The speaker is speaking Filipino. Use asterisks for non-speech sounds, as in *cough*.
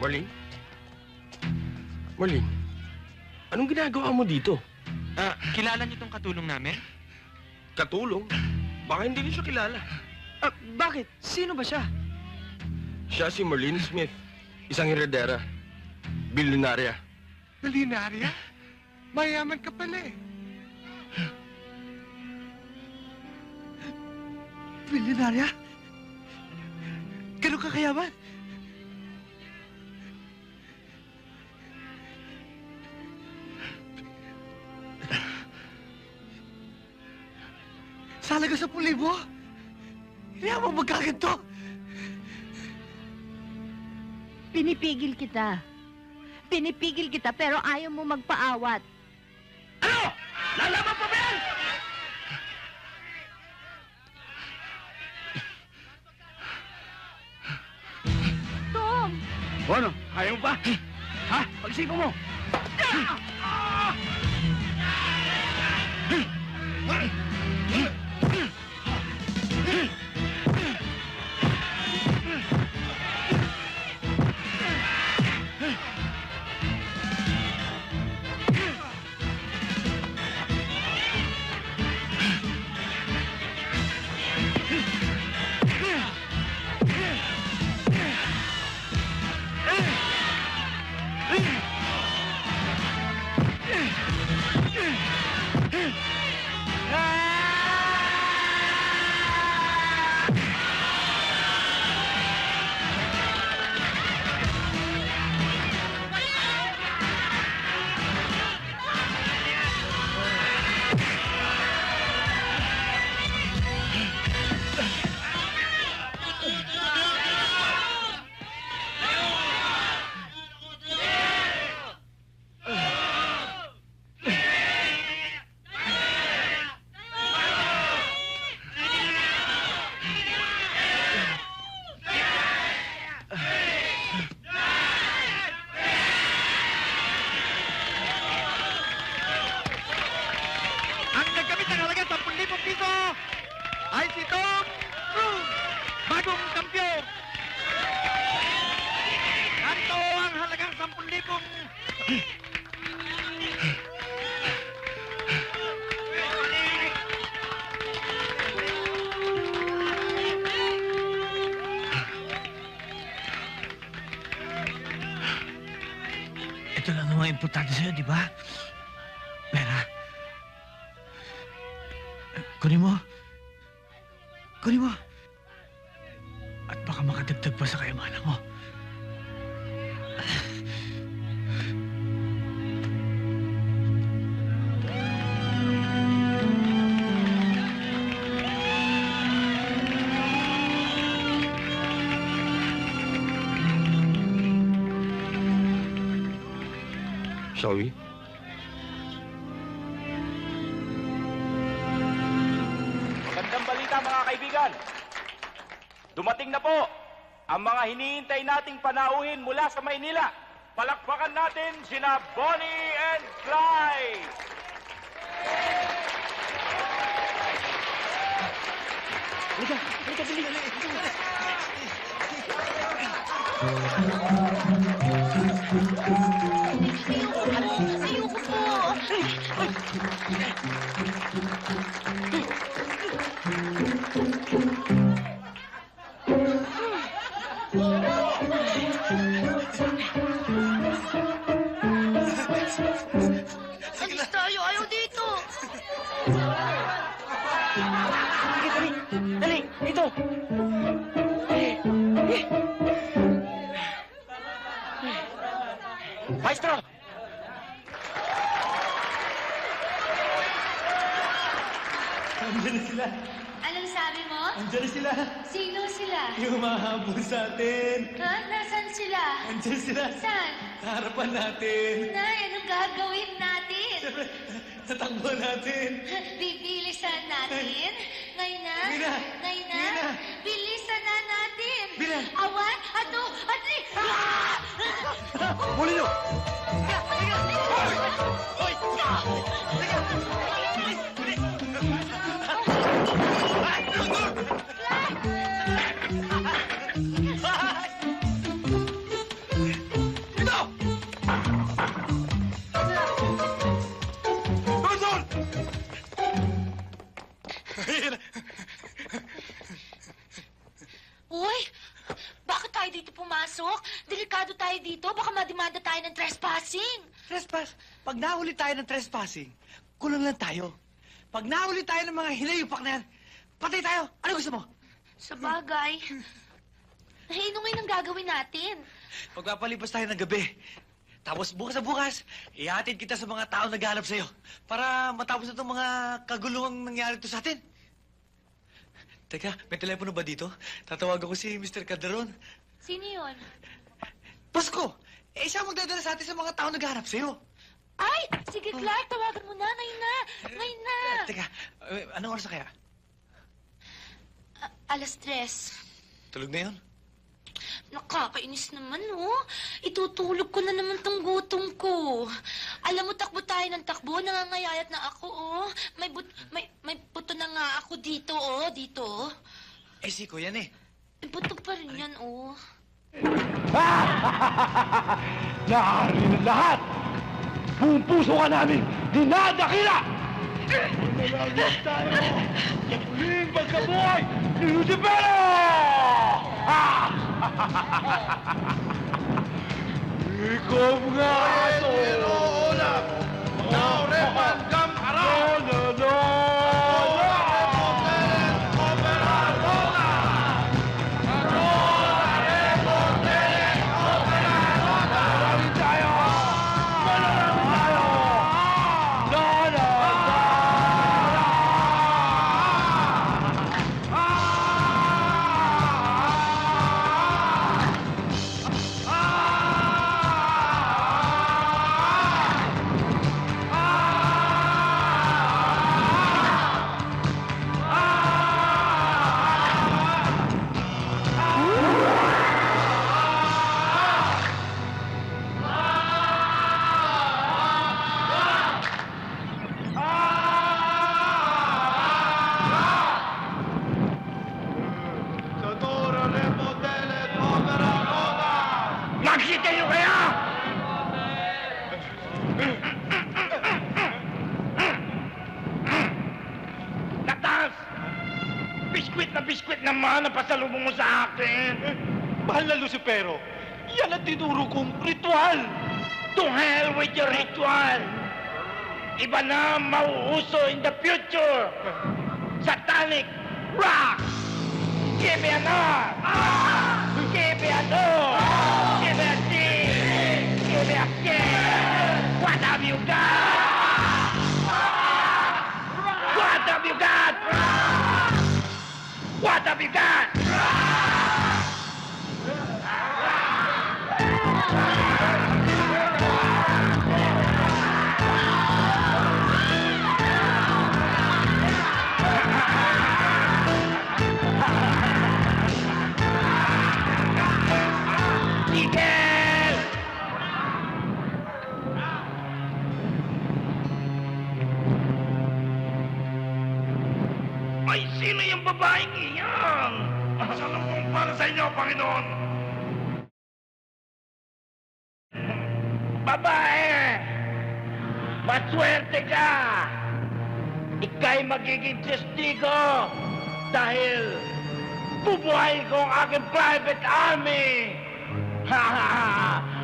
Marlene? Marlene, anong ginagawa mo dito? Ah, kilala niyo tong katulong namin? Katulong? Baka hindi rin siya kilala. Ah, bakit? Sino ba siya? Siya si Marlene Smith, isang heredera. Bilyonarya. Milyonarya? Mayaman ka pala eh. Milyonarya? Ganun ka kayaman? Sa halaga sa libo? Hindi mo magkaganto? Pinipigil kita. Pinipigil kita pero ayaw mo magpaawat. Ano? Lalaban pa ba yan? Tom! O ano? Ayaw mo pa? Ha? Pag-isipan mo! Ang naman importante sa'yo, di ba? Pera. Kunin mo. Kunin mo. At baka makadagdag pa sa kayamanan mo. Shall we? Magandang balita mga kaibigan. Dumating na po ang mga hinihintay nating panauhin mula sa Maynila. Palakpakan natin sina Bonnie and Clyde. Ayoko Alis tayo! Ayaw dito! Dali, ito. Maestro! Andiyan na sila. Anong sabi mo? Andiyan na sila. Sino sila? Yung mahabol sa atin. Ha? Nasaan sila? Andiyan sila. Saan? Sa harapan natin. Nay, anong gagawin natin? Tatakbo natin. Bibilisan natin? Ngayon na? Bina! Ngayon na? Bina! Bilisan na natin! Bina! Awan, ato, atri! Ah! *laughs* Muli nyo! tayo tayo dito. Baka madimanda tayo ng trespassing. Trespass. Pag nahuli tayo ng trespassing, kulong lang tayo. Pag nahuli tayo ng mga hinayupak na yan, patay tayo. Ano gusto mo? Sa bagay. Hey, ano ngayon ang gagawin natin? Pagpapalipas tayo ng gabi. Tapos bukas na bukas, ihatid kita sa mga tao naghahanap sa'yo para matapos na itong mga kaguluhang nangyari to sa atin. Teka, may telepono ba dito? Tatawagan ko si Mr. Calderon. Sino yun? Pasko! Eh, siya ang magdadala sa atin sa mga tao naghahanap sa'yo. Ay! Sige, Clark, tawagan mo na. Ngayon na. Ngayon na. Teka, eh, anong oras na kaya? A- alas tres. Tulog na yun? Nakakainis naman, oh. Itutulog ko na naman tong gutom ko. Alam mo, takbo tayo ng takbo. Nangangayayat na ako, oh. May, but, may, may buto na nga ako dito, oh. Dito, oh. Eh, si Kuya yan eh. May buto pa rin yan, oh. *laughs* Nahari ng lahat! Buong puso ka namin dinadakila! Manalangin tayo sa pagkabuhay ni Lucifero! Ikaw nga! Olaf! Biskwit na biskwit naman ang pasalubong mo sa akin. Mahal na Lucifero, yan ang tinuro kong ritual. To hell with your ritual. Iba na mauuso in the future. Satanic rock. Give me an R. Give be done. Panginoon. Babae! Maswerte ka! Ika'y magiging testigo dahil bubuhayin ko ang aking private army! *laughs*